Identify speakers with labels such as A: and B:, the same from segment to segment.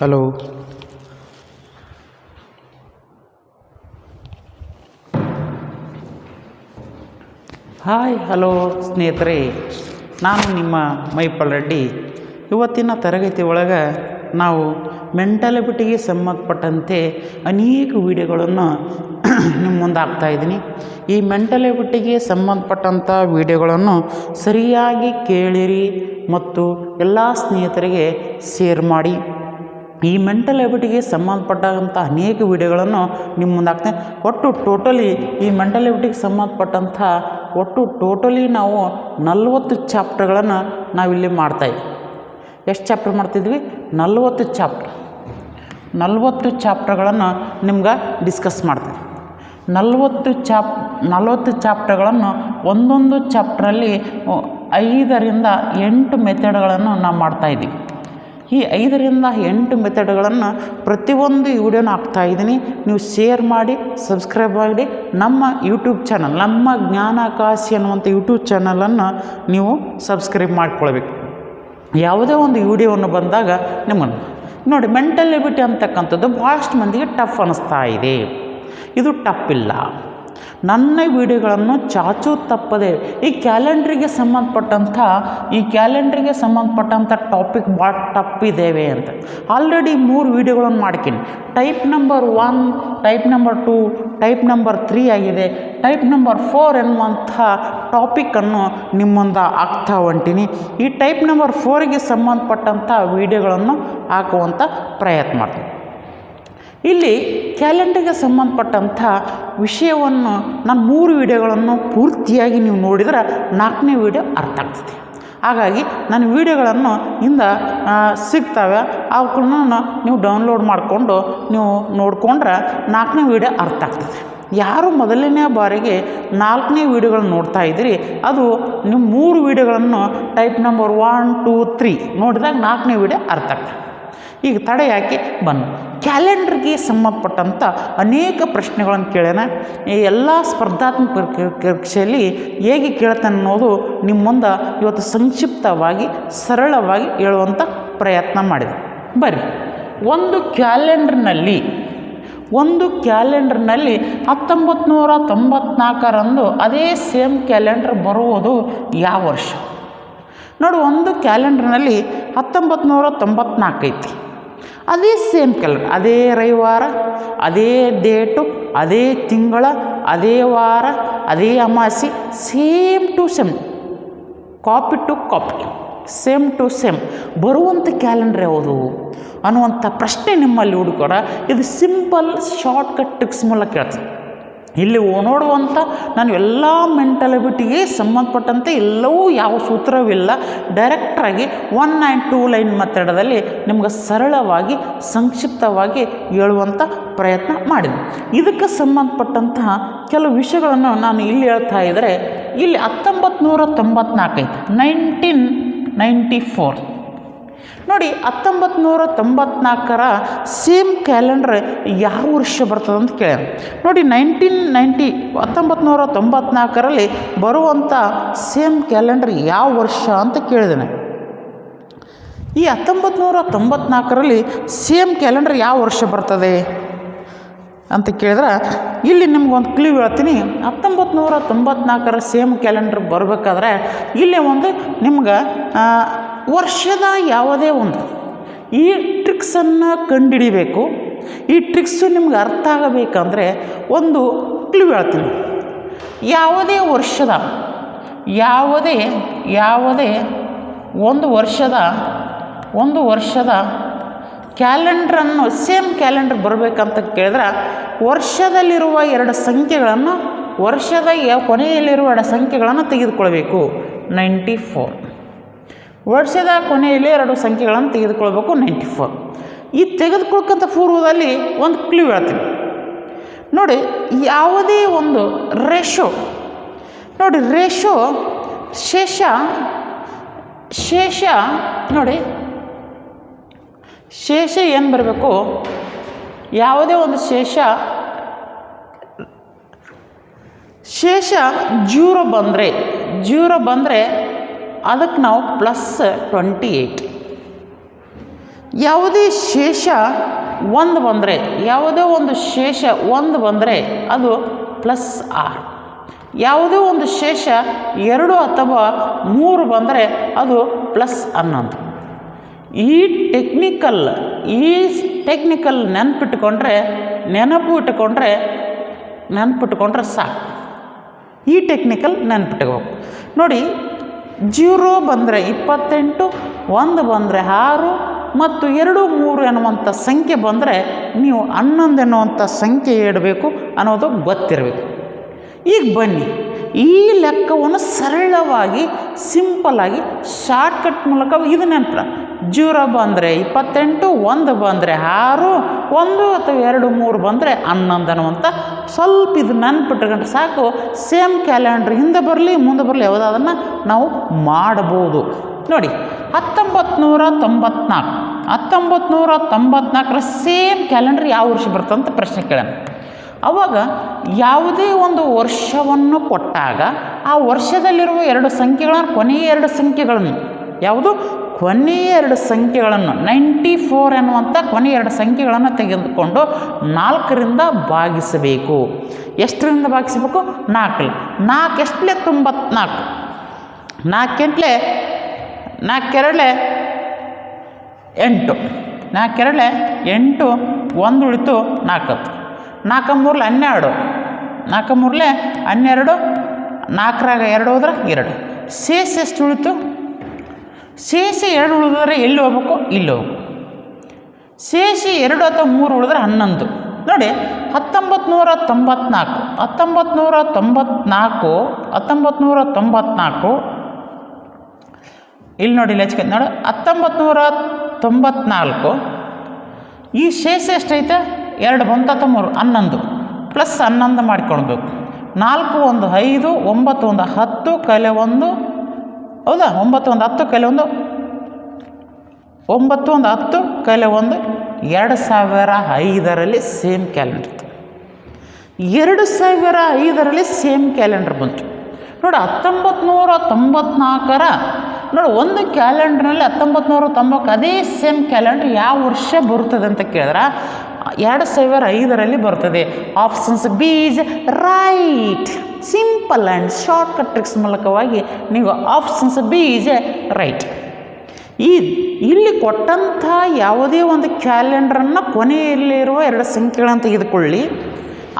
A: Hello. Hi, hello ಸ್ನೇಹಿತರೆ. ನಾನು ನಿಮ್ಮ ಮೈಪಲ್ ರೆಡ್ಡಿ. ಇವತ್ತಿನ ತರಗತಿ ಒಳಗೆ ನಾವು ಮೆಂಟಾಲಿಟಿಗೆ ಸಂಬಂಧಪಟ್ಟಂತೆ ಅನೇಕ ವಿಡಿಯೋಗಳನ್ನು ನಿಮ್ಮ ಮುಂದೆ ಹಾಕ್ತಾಯಿದ್ದೀನಿ ಈ ಮೆಂಟಲಿಬಿಟಿಗೆ ಸಂಬಂಧಪಟ್ಟಂಥ ವಿಡಿಯೋಗಳನ್ನು ಸರಿಯಾಗಿ ಕೇಳಿರಿ ಮತ್ತು ಎಲ್ಲ ಸ್ನೇಹಿತರಿಗೆ ಶೇರ್ ಮಾಡಿ. ಈ ಮೆಂಟಲ್ ಎಬಿಟಿಗೆ ಸಂಬಂಧಪಟ್ಟಂಥ ಅನೇಕ ವಿಡಿಯೋಗಳನ್ನು ನಿಮ್ಮ ಮುಂದೆ ಹಾಕ್ತೇನೆ ಒಟ್ಟು ಟೋಟಲಿ ಈ ಮೆಂಟಲ್ ಎಬಿಟಿಗೆ ಸಂಬಂಧಪಟ್ಟಂಥ ಒಟ್ಟು ಟೋಟಲಿ ನಾವು ನಲವತ್ತು ಚಾಪ್ಟರ್ಗಳನ್ನು ನಾವಿಲ್ಲಿ ಮಾಡ್ತಾಯಿ ಎಷ್ಟು ಚಾಪ್ಟರ್ ಮಾಡ್ತಿದ್ವಿ? ನಲವತ್ತು ಚಾಪ್ಟರ್ ನಲವತ್ತು ಚಾಪ್ಟರ್ಗಳನ್ನು ನಿಮ್ಗೆ ಡಿಸ್ಕಸ್ ಮಾಡ್ತೀನಿ. ನಲವತ್ತು ಚಾಪ್ ನಲವತ್ತು ಚಾಪ್ಟರ್ಗಳನ್ನು ಒಂದೊಂದು ಚಾಪ್ಟ್ರಲ್ಲಿ ಐದರಿಂದ ಎಂಟು ಮೆಥಡ್ಗಳನ್ನು ನಾವು ಮಾಡ್ತಾಯಿದ್ದೀವಿ ಈ ಐದರಿಂದ ಎಂಟು ಮೆಥಡ್ಗಳನ್ನು ಪ್ರತಿಯೊಂದು ವಿಡಿಯೋನ ಹಾಕ್ತಾಯಿದ್ದೀನಿ ನೀವು ಶೇರ್ ಮಾಡಿ ಸಬ್ಸ್ಕ್ರೈಬ್ ಮಾಡಿ, ನಮ್ಮ ಯೂಟ್ಯೂಬ್ ಚಾನಲ್ ನಮ್ಮ ಜ್ಞಾನಕಾಶಿ ಅನ್ನುವಂಥ ಯೂಟ್ಯೂಬ್ ಚಾನಲನ್ನು ನೀವು ಸಬ್ಸ್ಕ್ರೈಬ್ ಮಾಡ್ಕೊಳ್ಬೇಕು. ಯಾವುದೇ ಒಂದು ವಿಡಿಯೋವನ್ನು ಬಂದಾಗ ನಿಮ್ಮನ್ನು ನೋಡಿ ಮೆಂಟಲ್ ಎಬಿಟಿ ಅಂತಕ್ಕಂಥದ್ದು ಭಾಳಷ್ಟು ಮಂದಿಗೆ ಟಫ್ ಅನ್ನಿಸ್ತಾ ಇದೆ. ಇದು ಟಫ್ ಇಲ್ಲ. ನನ್ನ ವಿಡಿಯೋಗಳನ್ನು ಚಾಚು ತಪ್ಪದೆ ಈ ಕ್ಯಾಲೆಂಡ್ರಿಗೆ ಸಂಬಂಧಪಟ್ಟಂಥ, ಈ ಕ್ಯಾಲೆಂಡ್ರಿಗೆ ಸಂಬಂಧಪಟ್ಟಂಥ ಟಾಪಿಕ್ ಭಾಳ ಟಪ್ಪಿದ್ದೇವೆ ಅಂತ. ಆಲ್ರೆಡಿ ಮೂರು ವಿಡಿಯೋಗಳನ್ನು ಮಾಡ್ತೀನಿ type number one, type number two, type number three ಆಗಿದೆ. ಟೈಪ್ ನಂಬರ್ ಫೋರ್ ಎನ್ನುವಂಥ ಟಾಪಿಕನ್ನು ನಿಮ್ಮಿಂದ ಆಗ್ತಾ ಹೊಂಟೀನಿ. ಈ ಟೈಪ್ ನಂಬರ್ ಫೋರಿಗೆ ಸಂಬಂಧಪಟ್ಟಂಥ ವಿಡಿಯೋಗಳನ್ನು ಹಾಕುವಂಥ ಪ್ರಯತ್ನ ಮಾಡ್ತೀನಿ. ಇಲ್ಲಿ ಕ್ಯಾಲೆಂಡರ್ಗೆ ಸಂಬಂಧಪಟ್ಟಂಥ ವಿಷಯವನ್ನು ನಾನು ಮೂರು ವಿಡಿಯೋಗಳನ್ನು ಪೂರ್ತಿಯಾಗಿ ನೀವು ನೋಡಿದ್ರೆ ನಾಲ್ಕನೇ ವಿಡಿಯೋ ಅರ್ಥ ಆಗ್ತದೆ. ಹಾಗಾಗಿ ನನ್ನ ವಿಡಿಯೋಗಳನ್ನು ಇಂದ ಸಿಗ್ತವೆ. ಅವಕ್ಕನ್ನು ನೀವು ಡೌನ್ಲೋಡ್ ಮಾಡಿಕೊಂಡು ನೀವು ನೋಡಿಕೊಂಡ್ರೆ ನಾಲ್ಕನೇ ವಿಡಿಯೋ ಅರ್ಥ ಆಗ್ತದೆ. ಯಾರು ಮೊದಲನೇ ಬಾರಿಗೆ ನಾಲ್ಕನೇ ವಿಡಿಯೋಗಳನ್ನು ನೋಡ್ತಾ ಇದ್ದೀರಿ, ಅದು ನಿಮ್ಮ ಮೂರು ವಿಡಿಯೋಗಳನ್ನು type number one, two, three ನೋಡಿದಾಗ ನಾಲ್ಕನೇ ವಿಡಿಯೋ ಅರ್ಥ ಆಗ್ತದೆ. ಈಗ ತಡೆ ಯಾಕೆ ಬನ್ನಿ ಕ್ಯಾಲೆಂಡ್ರಿಗೆ ಸಂಬಂಧಪಟ್ಟಂಥ ಅನೇಕ ಪ್ರಶ್ನೆಗಳನ್ನು ಕೇಳ್ಯಾನ. ಈ ಎಲ್ಲ ಸ್ಪರ್ಧಾತ್ಮಕ ಪರೀಕ್ಷೆ- ಪರೀಕ್ಷೆಯಲ್ಲಿ ಹೇಗೆ ಕೇಳ್ತಾನೆ ಅನ್ನೋದು ನಿಮ್ಮ ಮುಂದೆ ಇವತ್ತು ಸಂಕ್ಷಿಪ್ತವಾಗಿ, ಸರಳವಾಗಿ ಹೇಳುವಂಥ ಪ್ರಯತ್ನ ಮಾಡಿದೆ. ಬರ್ರಿ. ಒಂದು ಕ್ಯಾಲೆಂಡ್ರ್ನಲ್ಲಿ ಒಂದು ಕ್ಯಾಲೆಂಡ್ರ್ನಲ್ಲಿ ಹತ್ತೊಂಬತ್ತು ನೂರ ತೊಂಬತ್ನಾಲ್ಕರಂದು ಅದೇ ಸೇಮ್ ಕ್ಯಾಲೆಂಡ್ರ್ ಬರುವುದು ಯಾವ ವರ್ಷ? ನೋಡು, ಒಂದು ಕ್ಯಾಲೆಂಡ್ರ್ನಲ್ಲಿ ಹತ್ತೊಂಬತ್ತು ನೂರ ತೊಂಬತ್ನಾಲ್ಕು ಐತಿ ಅದೇ ಸೇಮ್ ಕ್ಯಾಲೆಂಡರ್ ಅದೇ ರವಿವಾರ, ಅದೇ ಡೇಟು ಅದೇ ತಿಂಗಳ, ಅದೇ ವಾರ, ಅದೇ ಅಮಾಸಿ same to same copy to copy same to same ಬರುವಂಥ ಕ್ಯಾಲೆಂಡರ್ ಯಾವುದು? ಅನ್ನುವಂಥ ಪ್ರಶ್ನೆ ನಿಮ್ಮಲ್ಲಿ ಹುಡುಕೋಣ ಇದು ಸಿಂಪಲ್ ಶಾರ್ಟ್ಕಟ್ ಟ್ರಿಕ್ಸ್ ಮೂಲಕ ಕೇಳ್ತೀನಿ. ಇಲ್ಲಿ ನೋಡುವಂಥ ನಾನು ಎಲ್ಲ ಮೆಂಟಲಿಬಿಟಿಗೆ ಸಂಬಂಧಪಟ್ಟಂತೆ ಎಲ್ಲವೂ ಯಾವ ಸೂತ್ರವಿಲ್ಲ. ಡೈರೆಕ್ಟ್ರಾಗಿ ಒನ್ ಆ್ಯಂಡ್ ಟೂ ಲೈನ್ ಮೆಥಡದಲ್ಲಿ ನಿಮ್ಗೆ ಸರಳವಾಗಿ, ಸಂಕ್ಷಿಪ್ತವಾಗಿ ಹೇಳುವಂಥ ಪ್ರಯತ್ನ ಮಾಡಿದೆ. ಇದಕ್ಕೆ ಸಂಬಂಧಪಟ್ಟಂತಹ ಕೆಲವು ವಿಷಯಗಳನ್ನು ನಾನು ಇಲ್ಲಿ ಹೇಳ್ತಾ ಇದ್ದರೆ ಇಲ್ಲಿ ಹತ್ತೊಂಬತ್ತು ನೂರ ತೊಂಬತ್ನಾಲ್ಕು ಐತೆ ನೈನ್ಟೀನ್ ನೈಂಟಿ ಫೋರ್ ನೋಡಿ ಹತ್ತೊಂಬತ್ತು ನೂರ ತೊಂಬತ್ನಾಲ್ಕರ ಸೇಮ್ ಕ್ಯಾಲೆಂಡ್ರ್ ಯಾವ ವರ್ಷ ಬರ್ತದೆ ಅಂತ ಕೇಳ್ಯಾರ ನೋಡಿ, ನೈನ್ಟೀನ್ ನೈಂಟಿ ಹತ್ತೊಂಬತ್ತು ನೂರ ತೊಂಬತ್ನಾಲ್ಕರಲ್ಲಿ ಬರುವಂಥ ಸೇಮ್ ಕ್ಯಾಲೆಂಡರ್ ಯಾವ ವರ್ಷ ಅಂತ ಕೇಳಿದ್ದೇನೆ. ಈ ಹತ್ತೊಂಬತ್ತು ನೂರ ತೊಂಬತ್ನಾಲ್ಕರಲ್ಲಿ ಸೇಮ್ ಕ್ಯಾಲೆಂಡರ್ ಯಾವ ವರ್ಷ ಬರ್ತದೆ ಅಂತ ಕೇಳಿದ್ರೆ, ಇಲ್ಲಿ ನಿಮ್ಗೊಂದು ಕ್ಲೀವ್ ಹೇಳ್ತೀನಿ. ಹತ್ತೊಂಬತ್ತು ನೂರ ತೊಂಬತ್ನಾಲ್ಕರ ಸೇಮ್ ಕ್ಯಾಲೆಂಡರ್ ಬರಬೇಕಾದ್ರೆ, ಇಲ್ಲಿ ಒಂದು ನಿಮ್ಗೆ ವರ್ಷದ ಯಾವುದೇ ಒಂದು. ಈ ಟ್ರಿಕ್ಸನ್ನು ಕಂಡುಹಿಡಿಬೇಕು ಈ ಟ್ರಿಕ್ಸು ನಿಮ್ಗೆ ಅರ್ಥ ಆಗಬೇಕಂದ್ರೆ ಒಂದು ಕ್ಲೂ ಹೇಳ್ತೀನಿ. ಯಾವುದೇ ವರ್ಷದ, ಯಾವುದೇ ಯಾವುದೇ ಒಂದು ವರ್ಷದ ಒಂದು ವರ್ಷದ ಕ್ಯಾಲೆಂಡ್ರನ್ನು ಸೇಮ್ ಕ್ಯಾಲೆಂಡರ್ ಬರಬೇಕಂತ ಕೇಳಿದ್ರೆ ವರ್ಷದಲ್ಲಿರುವ ಎರಡು ಸಂಖ್ಯೆಗಳನ್ನು, ವರ್ಷದ ಕೊನೆಯಲ್ಲಿರುವ ಎರಡು ಸಂಖ್ಯೆಗಳನ್ನು ತೆಗೆದುಕೊಳ್ಬೇಕು. ನೈಂಟಿ ಫೋರ್ ವರ್ಷದ ಕೊನೆಯಲ್ಲಿ ಎರಡು ಸಂಖ್ಯೆಗಳನ್ನು ತೆಗೆದುಕೊಳ್ಬೇಕು ನೈಂಟಿ ಫೋರ್ ಈ ತೆಗೆದುಕೊಳ್ಕಂಥ ಪೂರ್ವದಲ್ಲಿ ಒಂದು ಕ್ಲೂ ಹೇಳ್ತೀನಿ. ನೋಡಿ, ಯಾವುದೇ ಒಂದು ರೇಷೋ ನೋಡಿ ರೇಷೋ ಶೇಷ ಶೇಷ, ನೋಡಿ, ಶೇಷ ಏನು ಬರಬೇಕು? ಯಾವುದೇ ಒಂದು ಶೇಷ ಶೇಷ ಜೂರೋ ಬಂದರೆ ಜೂರೋ ಬಂದರೆ ಅದಕ್ಕೆ ನಾವು ಪ್ಲಸ್ ಟ್ವೆಂಟಿ ಏಯ್ಟ್ ಯಾವುದೇ ಶೇಷ ಒಂದು ಬಂದರೆ, ಯಾವುದೇ ಒಂದು ಶೇಷ ಒಂದು ಬಂದರೆ ಅದು ಪ್ಲಸ್ ಆರ್ ಯಾವುದೇ ಒಂದು ಶೇಷ ಎರಡು ಅಥವಾ ಮೂರು ಬಂದರೆ ಅದು ಪ್ಲಸ್ ಹನ್ನೊಂದು. ಈ ಟೆಕ್ನಿಕಲ್ ಈ ಟೆಕ್ನಿಕಲ್ ನೆನಪಿಟ್ಕೊಂಡ್ರೆ, ನೆನಪು ಇಟ್ಕೊಂಡ್ರೆ, ನೆನಪಿಟ್ಕೊಂಡ್ರೆ ಸಾಕು. ಈ ಟೆಕ್ನಿಕಲ್ ನೆನಪಿಟ್ಕೋಬೇಕು. ನೋಡಿ ಜೀರೋ ಬಂದರೆ ಇಪ್ಪತ್ತೆಂಟು, ಒಂದು ಬಂದರೆ ಆರು ಮತ್ತು ಎರಡು ಮೂರು ಎನ್ನುವಂಥ ಸಂಖ್ಯೆ ಬಂದರೆ ನೀವು ಹನ್ನೊಂದು ಎನ್ನುವಂಥ ಸಂಖ್ಯೆ ಇಡಬೇಕು ಅನ್ನೋದು ಗೊತ್ತಿರಬೇಕು. ಈಗ ಬನ್ನಿ. ಈ ಲೆಕ್ಕವನ್ನು ಸರಳವಾಗಿ ಸಿಂಪಲ್ಲಾಗಿ ಶಾರ್ಟ್ಕಟ್ ಮೂಲಕ ಇದು ನೆನಪು ಜೀರೋ ಬಂದರೆ ಇಪ್ಪತ್ತೆಂಟು, ಒಂದು ಬಂದರೆ ಆರು, ಒಂದು ಅಥವಾ ಎರಡು, ಮೂರು ಬಂದರೆ ಹನ್ನೊಂದು ಅನ್ನುವಂಥ ಸ್ವಲ್ಪ ಇದು ನೆನ್ಪಿಟ್ಕೊಂಡ್ರೆ ಸಾಕು. ಸೇಮ್ ಕ್ಯಾಲೆಂಡ್ರ್ ಹಿಂದೆ ಬರಲಿ, ಮುಂದೆ ಬರಲಿ, ಯಾವುದಾದನ್ನು ನಾವು ಮಾಡ್ಬೋದು. ನೋಡಿ ಹತ್ತೊಂಬತ್ತು ನೂರ ತೊಂಬತ್ನಾಲ್ಕು. ಹತ್ತೊಂಬತ್ತು ನೂರ ತೊಂಬತ್ನಾಲ್ಕರ ಸೇಮ್ ಕ್ಯಾಲೆಂಡ್ರ್ ಯಾವ ವರ್ಷ ಬರ್ತಂತ ಪ್ರಶ್ನೆ ಕೇಳೋಣ. ಅವಾಗ ಯಾವುದೇ ಒಂದು ವರ್ಷವನ್ನು ಕೊಟ್ಟಾಗ ಆ ವರ್ಷದಲ್ಲಿರುವ ಎರಡು ಸಂಖ್ಯೆಗಳನ್ನು ಕೊನೆಯ ಎರಡು ಸಂಖ್ಯೆಗಳನ್ನು, ಯಾವುದು? ಕೊನೆಯ ಎರಡು ಸಂಖ್ಯೆಗಳನ್ನು ನೈಂಟಿ ಫೋರ್ ಎನ್ನುವಂಥ ಕೊನೆಯ ಎರಡು ಸಂಖ್ಯೆಗಳನ್ನು ತೆಗೆದುಕೊಂಡು ನಾಲ್ಕರಿಂದ ಭಾಗಿಸಬೇಕು. ಎಷ್ಟರಿಂದ ಭಾಗಿಸಬೇಕು? ನಾಲ್ಕು. ನಾಲ್ಕು ಎಷ್ಟಲೇ? ತೊಂಬತ್ನಾಲ್ಕು. ನಾಲ್ಕೆಂಟ್ಲೆ? ನಾಲ್ಕೆರಡಲೆ? ಎಂಟು. ನಾಲ್ಕೆರಡಲೆ? ಎಂಟು. ಒಂದು ಉಳಿತು ನಾಲ್ಕತ್ತು. ನಾಲ್ಕು ಮೂರಲೆ ಹನ್ನೆರಡು. ನಾಲ್ಕು ಮೂರಲೆ ಹನ್ನೆರಡು, ನಾಲ್ಕರಾಗ ಎರಡು ಹೋದ್ರೆ ಎರಡು. ಸೇಸ್ ಎಷ್ಟು ಉಳಿತು? ಸೇಸಿ ಎರಡು ಉಳಿದ್ರೆ ಎಲ್ಲಿ ಹೋಗ್ಬೇಕು? ಇಲ್ಲಿ ಹೋಗ್ಬೇಕು. ಸೇಸಿ ಎರಡು ಅಥವಾ ಮೂರು ಉಳಿದ್ರೆ ಹನ್ನೊಂದು. ನೋಡಿ ಹತ್ತೊಂಬತ್ತು ನೂರ ತೊಂಬತ್ನಾಲ್ಕು. ಹತ್ತೊಂಬತ್ತು ನೂರ ತೊಂಬತ್ನಾಲ್ಕು ಹತ್ತೊಂಬತ್ತು ನೂರ ತೊಂಬತ್ನಾಲ್ಕು. ಇಲ್ಲಿ ನೋಡಿ, ಇಲ್ಲಿ ಹಚ್ಕೊಂಡು ನೋಡು. ಹತ್ತೊಂಬತ್ತು ನೂರ ತೊಂಬತ್ನಾಲ್ಕು. ಈ ಶೇಷ ಎಷ್ಟೈತೆ? ಎರಡು ಬಂತ ಮೂರು, ಹನ್ನೊಂದು. ಪ್ಲಸ್ ಹನ್ನೊಂದು ಮಾಡ್ಕೊಳ್ಬೇಕು. ನಾಲ್ಕು ಒಂದು ಐದು, ಒಂಬತ್ತು ಒಂದು ಹತ್ತು, ಕಲೆ ಒಂದು, ಹೌದಾ? ಒಂಬತ್ತು ಒಂದು ಹತ್ತು, ಕಲೆ ಒಂದು, ಒಂಬತ್ತು ಒಂದು ಹತ್ತು, ಕಲೆ ಒಂದು, ಎರಡು ಸಾವಿರ ಐದರಲ್ಲಿ ಸೇಮ್ ಕ್ಯಾಲೆಂಡರ್ ಎರಡು ಸಾವಿರ ಐದರಲ್ಲಿ ಸೇಮ್ ಕ್ಯಾಲೆಂಡರ್ ಬಂತು. ನೋಡಿ ಹತ್ತೊಂಬತ್ತು ನೂರ ತೊಂಬತ್ನಾಲ್ಕರ, ನೋಡಿ, ಒಂದು ಕ್ಯಾಲೆಂಡ್ರ್ನಲ್ಲಿ ಹತ್ತೊಂಬತ್ತು ನೂರ ತೊಂಬತ್ತು ಅದೇ ಸೇಮ್ ಕ್ಯಾಲೆಂಡ್ರ್ ಯಾವ ವರ್ಷ ಬರುತ್ತದೆ ಅಂತ ಕೇಳಿದ್ರೆ? ಎರಡು ಸಾವಿರ ಐದರಲ್ಲಿ ಬರ್ತದೆ. Options B is right simple and short cut tricks ಮೂಲಕವಾಗಿ ನೀವು ಆಪ್ಷನ್ಸ್ ಬಿ ಈಸ್ ರೈಟ್ ಈ ಇಲ್ಲಿ ಕೊಟ್ಟಂಥ ಯಾವುದೇ ಒಂದು ಕ್ಯಾಲೆಂಡರನ್ನು ಕೊನೆಯಲ್ಲಿರುವ ಎರಡು ಸಂಖ್ಯೆಗಳನ್ನು ತೆಗೆದುಕೊಳ್ಳಿ.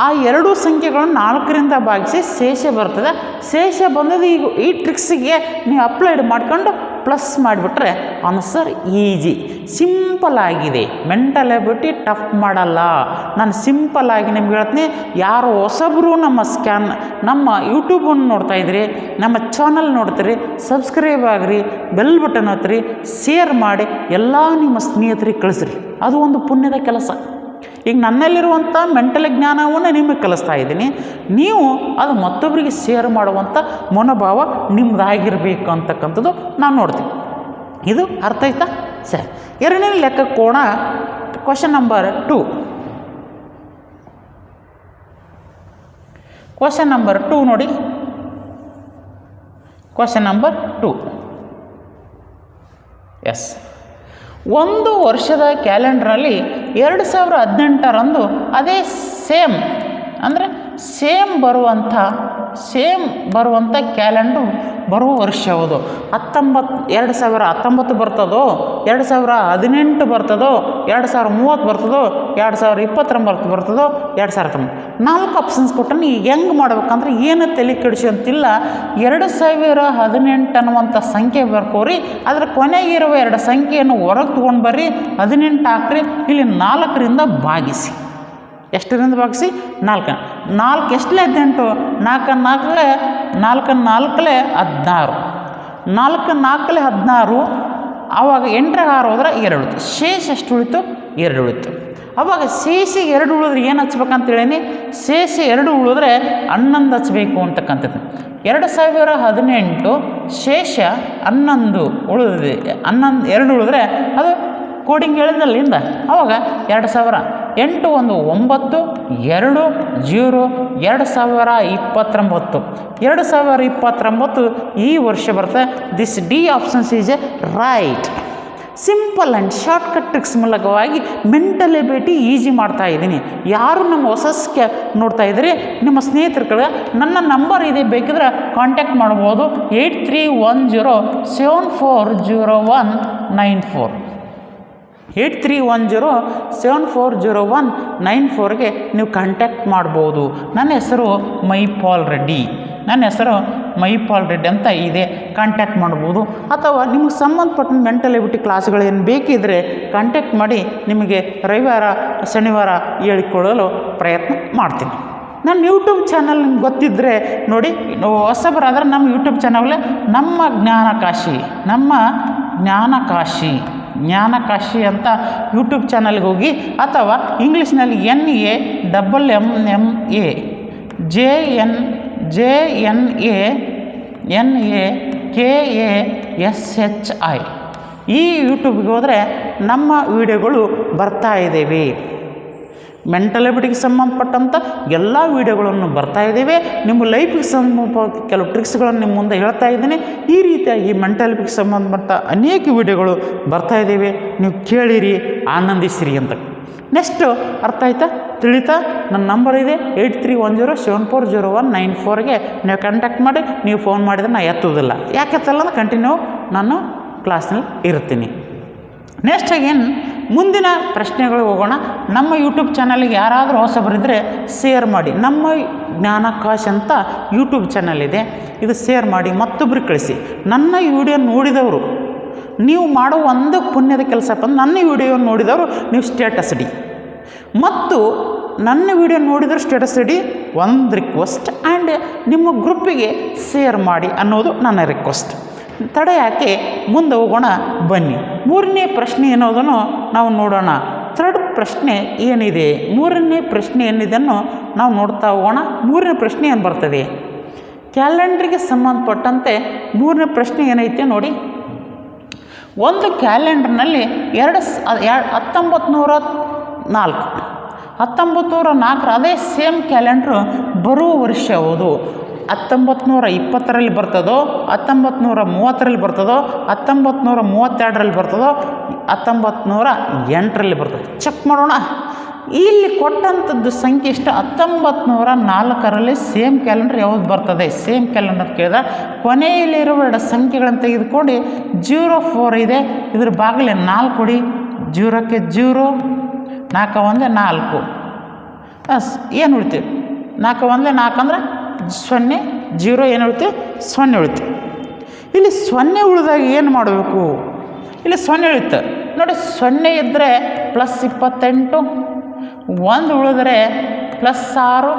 A: ಆ ಎರಡು ಸಂಖ್ಯೆಗಳನ್ನು ನಾಲ್ಕರಿಂದ ಭಾಗಿಸಿ ಶೇಷ ಬರ್ತದೆ. ಶೇಷ ಬಂದದ್ದು ಈಗ ಈ ಟ್ರಿಕ್ಸಿಗೆ ನೀವು ಅಪ್ಲೈಡ್ ಮಾಡ್ಕೊಂಡು ಪ್ಲಸ್ ಮಾಡಿಬಿಟ್ರೆ ಆನ್ಸರ್ ಈಜಿ ಸಿಂಪಲ್ ಆಗಿದೆ. ಮೆಂಟಲ್ ಟಫ್ ಮಾಡಲ್ಲ. ನಾನು ಸಿಂಪಲ್ ಆಗಿ ನಿಮ್ಗೆ ಹೇಳ್ತೀನಿ. ಯಾರು ಹೊಸಬ್ರು ನಮ್ಮ ಸ್ಕ್ಯಾನ್ ನಮ್ಮ ಯೂಟ್ಯೂಬನ್ನು ನೋಡ್ತಾ ಇದ್ರಿ, ನಮ್ಮ ಚಾನಲ್ ನೋಡ್ತೀರಿ ಸಬ್ಸ್ಕ್ರೈಬ್ ಆಗಿರಿ ಬೆಲ್ ಬಟನ್ ಹತ್ತಿರಿ ಶೇರ್ ಮಾಡಿ, ಎಲ್ಲ ನಿಮ್ಮ ಸ್ನೇಹಿತರಿಗೆ ಕಳಿಸ್ರಿ. ಅದು ಒಂದು ಪುಣ್ಯದ ಕೆಲಸ. ಈಗ ನನ್ನಲ್ಲಿರುವಂಥ ಮೆಂಟಲ್ ಜ್ಞಾನವನ್ನು ನಿಮಗೆ ಕಲಿಸ್ತಾ ಇದ್ದೀನಿ. ನೀವು ಅದು ಮತ್ತೊಬ್ಬರಿಗೆ ಶೇರ್ ಮಾಡುವಂಥ ಮನೋಭಾವ ನಿಮ್ಮದಾಗಿರಬೇಕು ಅಂತಕ್ಕಂಥದ್ದು ನಾನು ನೋಡ್ತೀನಿ. ಇದು ಅರ್ಥ ಆಯ್ತಾ? ಸರಿ. ಎರಡನೇ ಲೆಕ್ಕ ಕೋಣ question number two question number two ನೋಡಿ. ಕ್ವಶನ್ ನಂಬರ್ ಟು ಎಸ್ ಒಂದು ವರ್ಷದ ಕ್ಯಾಲೆಂಡ್ರಲ್ಲಿ ಎರಡು ಸಾವಿರ ಹದಿನೆಂಟರಂದು ಅದೇ ಸೇಮ್, ಅಂದರೆ ಸೇಮ್ ಬರುವಂಥ ಸೇಮ್ ಬರುವಂಥ ಕ್ಯಾಲೆಂಡ್ರು ಬರುವ ವರ್ಷ ಹೌದು ಹತ್ತೊಂಬತ್ತು ಎರಡು ಸಾವಿರ ಹತ್ತೊಂಬತ್ತು ಬರ್ತದೋ, ಎರಡು ಸಾವಿರ ಹದಿನೆಂಟು ಬರ್ತದೋ, ಎರಡು ಸಾವಿರ ಮೂವತ್ತು ಬರ್ತದೋ, ಎರಡು ಸಾವಿರ ಇಪ್ಪತ್ತೊಂಬತ್ತು ಬರ್ತದೋ, ಎರಡು ಸಾವಿರ ತೊಂಬತ್ತು ನಾಲ್ಕು ಆಪ್ಷನ್ಸ್ ಕೊಟ್ಟನು ಈಗ ಹೆಂಗೆ ಮಾಡ್ಬೇಕಂದ್ರೆ ಏನು ತಲೆ ಕೆಡಿಸೋಂತಿಲ್ಲ ಎರಡು ಸಾವಿರ ಹದಿನೆಂಟು ಅನ್ನುವಂಥ ಸಂಖ್ಯೆ ಬರ್ಕೋರಿ, ಅದರ ಕೊನೆಗಿರುವ ಎರಡು ಸಂಖ್ಯೆಯನ್ನು ಹೊರಗೆ ತೊಗೊಂಡು ಬರ್ರಿ, ಹದಿನೆಂಟು ಹಾಕ್ರಿ, ಇಲ್ಲಿ ನಾಲ್ಕರಿಂದ ಭಾಗಿಸಿ. ಎಷ್ಟರಿಂದ ಭಾಗಿಸಿ? ನಾಲ್ಕು ನಾಲ್ಕು ಎಷ್ಟಲೇ ಹದಿನೆಂಟು ನಾಲ್ಕು ನಾಲ್ಕಲೆ ನಾಲ್ಕು ನಾಲ್ಕಲೆ ಹದಿನಾರು. ನಾಲ್ಕು ನಾಲ್ಕಲೆ ಹದಿನಾರು, ಆವಾಗ ಎಂಟ್ರೆ ಆರು ಹೋದ್ರೆ ಎರಡು. ಶೇಷ ಎಷ್ಟು ಉಳಿತು ಎರಡು ಉಳಿತು. ಅವಾಗ ಶೇಷೆ ಎರಡು ಉಳಿದ್ರೆ ಏನು ಹಚ್ಬೇಕಂತ ಹೇಳೀನಿ ಶೇಷ ಎರಡು ಉಳಿದ್ರೆ ಹನ್ನೊಂದು ಹಚ್ಚಬೇಕು ಅಂತಕ್ಕಂಥದ್ದು. ಎರಡು ಸಾವಿರ ಹದಿನೆಂಟು ಶೇಷ ಹನ್ನೊಂದು ಉಳಿದಿದೆ. ಹನ್ನೊಂದು, ಎರಡು ಉಳಿದ್ರೆ ಅದು ಕೋಡಿಂಗ್ ಹೇಳಿದಲ್ಲಿಂದ ಆವಾಗ ಎರಡು ಸಾವಿರ. ಎಂಟು, ಒಂದು, ಒಂಬತ್ತು, ಎರಡು, ಜೀರೋ, ಎರಡು ಸಾವಿರ ಇಪ್ಪತ್ತೊಂಬತ್ತು. ಎರಡು ಸಾವಿರ ಇಪ್ಪತ್ತೊಂಬತ್ತು ಈ ವರ್ಷ ಬರುತ್ತೆ this D options is a right simple and shortcut tricks ಮೂಲಕವಾಗಿ ಮೆಂಟಲ್ ಎಬಿಲಿಟಿ ಈಸಿ ಮಾಡ್ತಾ ಇದ್ದೀನಿ. ಯಾರು ನಮ್ಮ ಹೊಸಸ್ಕೆ ನೋಡ್ತಾ ಇದ್ದರೆ ನಿಮ್ಮ ಸ್ನೇಹಿತರುಗಳ ನನ್ನ ನಂಬರ್ ಇದೆ, ಬೇಕಿದ್ರೆ ಕಾಂಟ್ಯಾಕ್ಟ್ ಮಾಡ್ಬೋದು. Eight three one zero seven four zero one nine four. Eight three one zero seven four zero one nine ಫೋರ್ಗೆ ನೀವು ಕಾಂಟ್ಯಾಕ್ಟ್ ಮಾಡ್ಬೋದು. ನನ್ನ ಹೆಸರು ಮೈಪಾಲ್ ರೆಡ್ಡಿ. ನನ್ನ ಹೆಸರು ಮೈಪಾಲ್ ರೆಡ್ಡಿ ಅಂತ ಇದೆ ಕಾಂಟ್ಯಾಕ್ಟ್ ಮಾಡ್ಬೋದು. ಅಥವಾ ನಿಮಗೆ ಸಂಬಂಧಪಟ್ಟ ಮೆಂಟಲ್ ಎಬಿಟಿ ಕ್ಲಾಸ್ಗಳೇನು ಬೇಕಿದ್ದರೆ ಕಾಂಟ್ಯಾಕ್ಟ್ ಮಾಡಿ ನಿಮಗೆ ರವಿವಾರ, ಶನಿವಾರ ಹೇಳಿಕೊಳ್ಳಲು ಪ್ರಯತ್ನ ಮಾಡ್ತೀನಿ. ನನ್ನ ಯೂಟ್ಯೂಬ್ ಚಾನಲ್ ನಿಮ್ಗೆ ಗೊತ್ತಿದ್ದರೆ ನೋಡಿ ಹೊಸಬರಾದ್ರೆ ನಮ್ಮ ಯೂಟ್ಯೂಬ್ ಚಾನಲ್ ನಮ್ಮ ಜ್ಞಾನಕಾಶಿ ನಮ್ಮ ಜ್ಞಾನಕಾಶಿ ಜ್ಞಾನಕಾಶಿ ಅಂತ ಯೂಟ್ಯೂಬ್ ಚಾನಲ್ಗೆ ಹೋಗಿ ಅಥವಾ ಇಂಗ್ಲೀಷ್ನಲ್ಲಿ N A double M M A J N J N A N A K A S H I ಈ ಯೂಟ್ಯೂಬ್ಗೆ ಹೋದರೆ ನಮ್ಮ ವಿಡಿಯೋಗಳು ಬರ್ತಾ ಇದ್ದೇವೆ. ಮೆಂಟಲ್ ಎಬಿಟಿಗೆ ಸಂಬಂಧಪಟ್ಟಂಥ ಎಲ್ಲ ವೀಡಿಯೋಗಳನ್ನು ಬರ್ತಾ ಇದ್ದೇವೆ. ನಿಮ್ಮ ಲೈಫಿಗೆ ಸಂಬಂಧ ಕೆಲವು ಟ್ರಿಕ್ಸ್ಗಳನ್ನು ನಿಮ್ಮ ಮುಂದೆ ಹೇಳ್ತಾ ಇದ್ದೀನಿ. ಈ ರೀತಿಯಾಗಿ ಮೆಂಟಲ್ ಎಬಿಟಿಗೆ ಸಂಬಂಧಪಟ್ಟ ಅನೇಕ ವೀಡಿಯೋಗಳು ಬರ್ತಾ ಇದ್ದೇವೆ. ನೀವು ಕೇಳಿರಿ, ಆನಂದಿಸಿರಿ ಅಂತ. ನೆಕ್ಸ್ಟು ಅರ್ಥ ಆಯ್ತಾ? ತಿಳಿತಾ ನನ್ನ ನಂಬರ್ ಇದೆ eight three one zero seven four zero one nine ಫೋರ್ಗೆ ನೀವು ಕಾಂಟ್ಯಾಕ್ಟ್ ಮಾಡಿ, ನೀವು ಫೋನ್ ಮಾಡಿದ್ರೆ ನಾನು ಎತ್ತೋದಿಲ್ಲ ಯಾಕೆ ಎತ್ತಲ್ಲ ಅಂದ್ರೆ ಕಂಟಿನ್ಯೂ ನಾನು ಕ್ಲಾಸ್ನಲ್ಲಿ ಇರ್ತೀನಿ. ನೆಕ್ಸ್ಟ್ ಅಗೇನ್ ಮುಂದಿನ ಪ್ರಶ್ನೆಗಳಿಗೆ ಹೋಗೋಣ. ನಮ್ಮ ಯೂಟ್ಯೂಬ್ ಚಾನಲ್ಗೆ ಯಾರಾದರೂ ಹೊಸಬರಿದ್ದರೆ ಶೇರ್ ಮಾಡಿ. ನಮ್ಮ ಜ್ಞಾನಕಾಶ್ ಅಂತ ಯೂಟ್ಯೂಬ್ ಚಾನಲ್ ಇದೆ. ಇದು ಶೇರ್ ಮಾಡಿ ಮತ್ತೊಬ್ಬರಿಗೆ ಕಳಿಸಿ. ನನ್ನ ವಿಡಿಯೋ ನೋಡಿದವರು, ನೀವು ಮಾಡೋ ಒಂದು ಪುಣ್ಯದ ಕೆಲಸ ಬಂದು ನನ್ನ ವಿಡಿಯೋ ನೋಡಿದವರು, ನೀವು ಸ್ಟೇಟಸ್ ಇಡಿ ಮತ್ತು ನನ್ನ ವಿಡಿಯೋ ನೋಡಿದ್ರೆ ಸ್ಟೇಟಸ್ ಇಡಿ ಒಂದು ರಿಕ್ವೆಸ್ಟ್ ಆ್ಯಂಡ್ ನಿಮ್ಮ ಗ್ರೂಪಿಗೆ ಶೇರ್ ಮಾಡಿ ಅನ್ನೋದು ನನ್ನ ರಿಕ್ವೆಸ್ಟ್ ತಡೆ ಯಾಕೆ ಮುಂದೆ ಹೋಗೋಣ, ಬನ್ನಿ. ಮೂರನೇ ಪ್ರಶ್ನೆ ಅನ್ನೋದನ್ನು ನಾವು ನೋಡೋಣ. ಥರ್ಡ್ ಪ್ರಶ್ನೆ ಏನಿದೆ? ಮೂರನೇ ಪ್ರಶ್ನೆ ಏನಿದೆಯನ್ನು ನಾವು ನೋಡ್ತಾ ಹೋಗೋಣ. ಮೂರನೇ ಪ್ರಶ್ನೆ ಏನು ಬರ್ತದೆ? ಕ್ಯಾಲೆಂಡ್ರಿಗೆ ಸಂಬಂಧಪಟ್ಟಂತೆ ಮೂರನೇ ಪ್ರಶ್ನೆ ಏನೈತೆ ನೋಡಿ. ಒಂದು ಕ್ಯಾಲೆಂಡರ್ನಲ್ಲಿ ಎರಡು ಹತ್ತೊಂಬತ್ತು ನೂರ ನಾಲ್ಕು. ಹತ್ತೊಂಬತ್ತು ನೂರ ನಾಲ್ಕರ ಅದೇ ಸೇಮ್ ಕ್ಯಾಲೆಂಡ್ರು ಬರುವ ವರ್ಷ ಹತ್ತೊಂಬತ್ತು ನೂರ ಇಪ್ಪತ್ತರಲ್ಲಿ ಬರ್ತದೋ? ಹತ್ತೊಂಬತ್ತು ನೂರ ಮೂವತ್ತರಲ್ಲಿ ಬರ್ತದೋ? ಹತ್ತೊಂಬತ್ತು ನೂರ ಮೂವತ್ತೆರಡರಲ್ಲಿ ಬರ್ತದೋ? ಹತ್ತೊಂಬತ್ತು ನೂರ ಎಂಟರಲ್ಲಿ ಬರ್ತದೆ. ಚೆಕ್ ಮಾಡೋಣ. ಇಲ್ಲಿ ಕೊಟ್ಟಂಥದ್ದು ಸಂಖ್ಯೆ ಇಷ್ಟು. ಹತ್ತೊಂಬತ್ತು ನೂರ ನಾಲ್ಕರಲ್ಲಿ ಸೇಮ್ ಕ್ಯಾಲೆಂಡರ್ ಯಾವ್ದು ಬರ್ತದೆ? ಸೇಮ್ ಕ್ಯಾಲೆಂಡರ್ ಕೇಳಿದ. ಕೊನೆಯಲ್ಲಿರುವ ಎರಡು ಸಂಖ್ಯೆಗಳನ್ನು ತೆಗೆದುಕೊಂಡು ಜೀರೋ ಫೋರ್ ಇದೆ. ಇದ್ರ ಬಾಗಿಲೇ ನಾಲ್ಕು ಕೊಡಿ. ಜೀರೋಕ್ಕೆ ಜೀರೋ ನಾಲ್ಕು ಒಂದೇ ನಾಲ್ಕು. ಅಸ್ ಏನು ಉಳಿತೀವಿ ನಾಲ್ಕು ಒಂದೇ ನಾಲ್ಕು ಅಂದ್ರೆ ಸೊನ್ನೆ, ಜೀರೋ ಏನು ಉಳಿತೀವಿ ಸೊನ್ನೆ ಉಳಿತೀವಿ ಇಲ್ಲಿ ಸೊನ್ನೆ ಉಳಿದಾಗ ಏನು ಮಾಡಬೇಕು? ಇಲ್ಲಿ ಸೊನ್ನೆ ಉಳಿತು. ನೋಡಿ, ಸೊನ್ನೆ ಇದ್ದರೆ ಪ್ಲಸ್ ಇಪ್ಪತ್ತೆಂಟು, ಒಂದು ಉಳಿದ್ರೆ ಪ್ಲಸ್ ಆರು,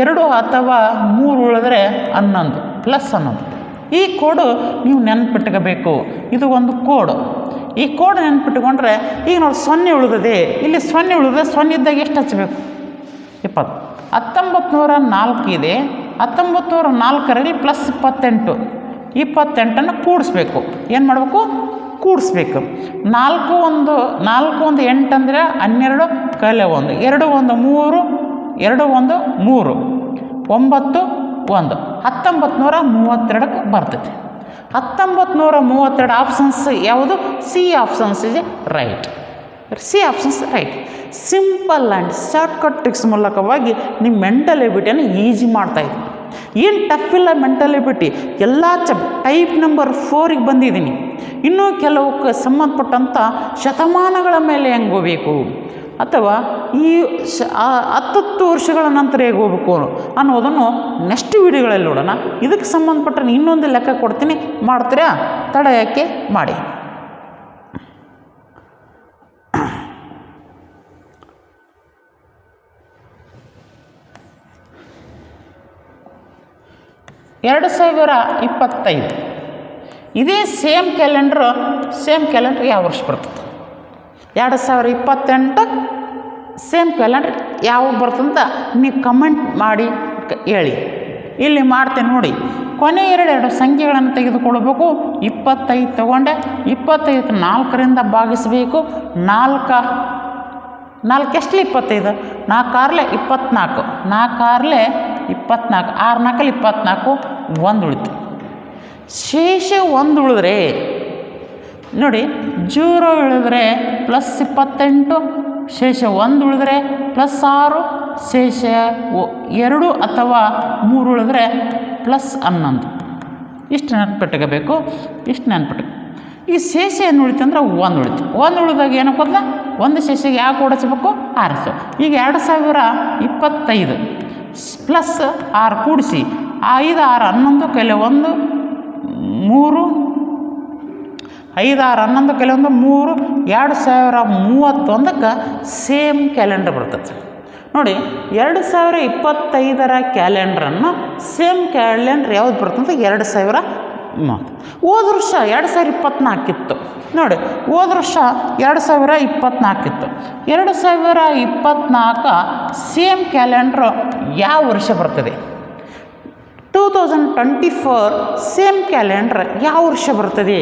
A: ಎರಡು ಅಥವಾ ಮೂರು ಉಳಿದ್ರೆ ಹನ್ನೊಂದು ಪ್ಲಸ್ ಹನ್ನೊಂದು. ಈ ಕೋಡು ನೀವು ನೆನ್ಪಿಟ್ಕೋಬೇಕು. ಇದು ಒಂದು ಕೋಡು. ಈ ಕೋಡ್ ನೆನ್ಪಿಟ್ಕೊಂಡ್ರೆ ಈಗ ನೋಡಿ ಸೊನ್ನೆ ಉಳಿದದೆ. ಇಲ್ಲಿ ಸೊನ್ನೆ ಉಳಿದ್ರೆ ಸೊನ್ನೆ ಇದ್ದಾಗ ಎಷ್ಟು ಹಚ್ಚಬೇಕು? ಇಪ್ಪತ್ತು. ಹತ್ತೊಂಬತ್ತು ನೂರ ನಾಲ್ಕು ಇದೆ. ಹತ್ತೊಂಬತ್ತು ನೂರ ನಾಲ್ಕರಲ್ಲಿ ಪ್ಲಸ್ ಇಪ್ಪತ್ತೆಂಟು. ಇಪ್ಪತ್ತೆಂಟನ್ನು ಕೂಡಿಸ್ಬೇಕು. ಏನು ಮಾಡಬೇಕು? ಕೂಡಿಸ್ಬೇಕು. ನಾಲ್ಕು ಒಂದು ನಾಲ್ಕು ಒಂದು ಎಂಟು ಅಂದರೆ ಹನ್ನೆರಡು, ಕಲೆ ಒಂದು. ಎರಡು ಒಂದು ಮೂರು, ಎರಡು ಒಂದು ಮೂರು. ಒಂಬತ್ತು ಒಂದು. ಹತ್ತೊಂಬತ್ತು ನೂರ ಮೂವತ್ತೆರಡಕ್ಕೆ ಬರ್ತೈತೆ ಹತ್ತೊಂಬತ್ತು ನೂರ ಮೂವತ್ತೆರಡು ಆಪ್ಷನ್ಸ್ ಯಾವುದು? ಸಿ ಆಪ್ಷನ್ಸ್ ಇದೆ right C options right simple and shortcut tricks ಮೂಲಕವಾಗಿ ನಿಮ್ಮ ಮೆಂಟಲ್ ಎಬಿಟಿಯನ್ನು ಈಸಿ ಮಾಡ್ತಾಯಿದ್ದೀನಿ ಏನು ಟಫ್ ಇಲ್ಲ ಮೆಂಟಲ್ ಎಬಿಟಿ ಎಲ್ಲ ಚ ಟೈಪ್ ನಂಬರ್ ಫೋರಿಗೆ ಬಂದಿದ್ದೀನಿ. ಇನ್ನೂ ಕೆಲವು ಸಂಬಂಧಪಟ್ಟಂಥ ಶತಮಾನಗಳ ಮೇಲೆ ಹೆಂಗೆ ಹೋಗಬೇಕು? ಅಥವಾ ಈ ಶ ಹತ್ತತ್ತು ವರ್ಷಗಳ ನಂತರ ಹೇಗೆ ಹೋಗ್ಬೇಕು ಅನ್ನೋದನ್ನು ನೆಕ್ಸ್ಟ್ ವೀಡಿಯೋಗಳಲ್ಲಿ ನೋಡೋಣ. ಇದಕ್ಕೆ ಸಂಬಂಧಪಟ್ಟ ಇನ್ನೊಂದು ಲೆಕ್ಕ ಕೊಡ್ತೀನಿ. ಮಾಡ್ತೀರಾ? ತಡ ಯಾಕೆ? ಮಾಡಿ. ಎರಡು ಸಾವಿರ ಇಪ್ಪತ್ತೈದು. ಇದೇ ಸೇಮ್ ಕ್ಯಾಲೆಂಡ್ರು ಸೇಮ್ ಕ್ಯಾಲೆಂಡ್ರ್ ಯಾವ ವರ್ಷ ಬರ್ತದೆ? ಎರಡು ಸಾವಿರ ಇಪ್ಪತ್ತೆಂಟು ಸೇಮ್ ಕ್ಯಾಲೆಂಡ್ರ್ ಯಾವಾಗ ಬರ್ತಂತ ನೀವು ಕಮೆಂಟ್ ಮಾಡಿ ಹೇಳಿ. ಇಲ್ಲಿ ಮಾಡ್ತೇನೆ ನೋಡಿ. ಕೊನೆ ಎರಡೆರಡು ಎರಡು ಸಂಖ್ಯೆಗಳನ್ನು ತೆಗೆದುಕೊಳ್ಬೇಕು ಇಪ್ಪತ್ತೈದು ತೊಗೊಂಡೆ. ಇಪ್ಪತ್ತೈದು ನಾಲ್ಕರಿಂದ ಭಾಗಿಸಬೇಕು. ನಾಲ್ಕು ನಾಲ್ಕೆಷ್ಟಲಿ ಇಪ್ಪತ್ತೈದು? ನಾಲ್ಕಾರ್ಲೆ ಇಪ್ಪತ್ನಾಲ್ಕು ನಾಲ್ಕಾರ್ಲೆ ಇಪ್ಪತ್ನಾಲ್ಕು ಆರು ನಾಲ್ಕಲ್ಲಿ ಇಪ್ಪತ್ನಾಲ್ಕು ಒಂದು ಉಳಿತು. ಶೇಷ ಒಂದು ಉಳಿದ್ರೆ, ನೋಡಿ, ಜೀರೋ ಉಳಿದ್ರೆ ಪ್ಲಸ್ ಇಪ್ಪತ್ತೆಂಟು ಶೇಷ ಒಂದು ಉಳಿದ್ರೆ ಪ್ಲಸ್ ಆರು, ಶೇಷ ಎರಡು ಅಥವಾ ಮೂರು ಉಳಿದ್ರೆ ಪ್ಲಸ್ ಹನ್ನೊಂದು. ಇಷ್ಟು ನೆನ್ಪಿಟ್ಕೋಬೇಕು, ಇಷ್ಟು ನೆನಪಿಟ್ಟು ಈ ಶೇಷ ಏನು ಉಳಿತು ಅಂದರೆ ಒಂದು ಉಳಿತು. ಒಂದು ಉಳಿದಾಗ ಏನಕ್ಕೆ ಗೊತ್ತಾ ಒಂದು ಶೇಷಗೆ ಯಾಕೆ ಓಡಿಸ್ಬೇಕು? ಆರಿಸು. ಈಗ ಎರಡು ಸಾವಿರ ಇಪ್ಪತ್ತೈದು. ಪ್ಲಸ್ ಆರು ಕೂಡಿಸಿ. ಐದು, ಆರು, ಹನ್ನೊಂದು, ಕೈಲೆ ಒಂದು, ಮೂರು ಐದು ಆರು ಹನ್ನೊಂದು, ಕೆಲವೊಂದು ಮೂರು, ಎರಡು ಸಾವಿರ ಮೂವತ್ತೊಂದಕ್ಕೆ ಸೇಮ್ ಕ್ಯಾಲೆಂಡರ್ ಬರ್ತದೆ ನೋಡಿ, ಎರಡು ಸಾವಿರ ಇಪ್ಪತ್ತೈದರ ಕ್ಯಾಲೆಂಡ್ರನ್ನು ಸೇಮ್ ಕ್ಯಾಲೆಂಡ್ರ್ ಯಾವ್ದು ಬರ್ತಂದ್ರೆ ಎರಡು ಸಾವಿರ ಮೂವತ್ತು. ಹೋದ ವರ್ಷ ಎರಡು ಸಾವಿರ ಇಪ್ಪತ್ತ್ನಾಲ್ಕಿತ್ತು ನೋಡಿ, ಹೋದ ವರ್ಷ ಎರಡು ಸಾವಿರ ಇಪ್ಪತ್ತ್ನಾಲ್ಕಿತ್ತು ಎರಡು ಸಾವಿರ ಇಪ್ಪತ್ತ್ನಾಲ್ಕು ಸೇಮ್ ಕ್ಯಾಲೆಂಡ್ರ್ ಯಾವ ವರ್ಷ ಬರ್ತದೆ? Two thousand twenty four same calendar ಯಾವ ವರ್ಷ ಬರ್ತದೆ?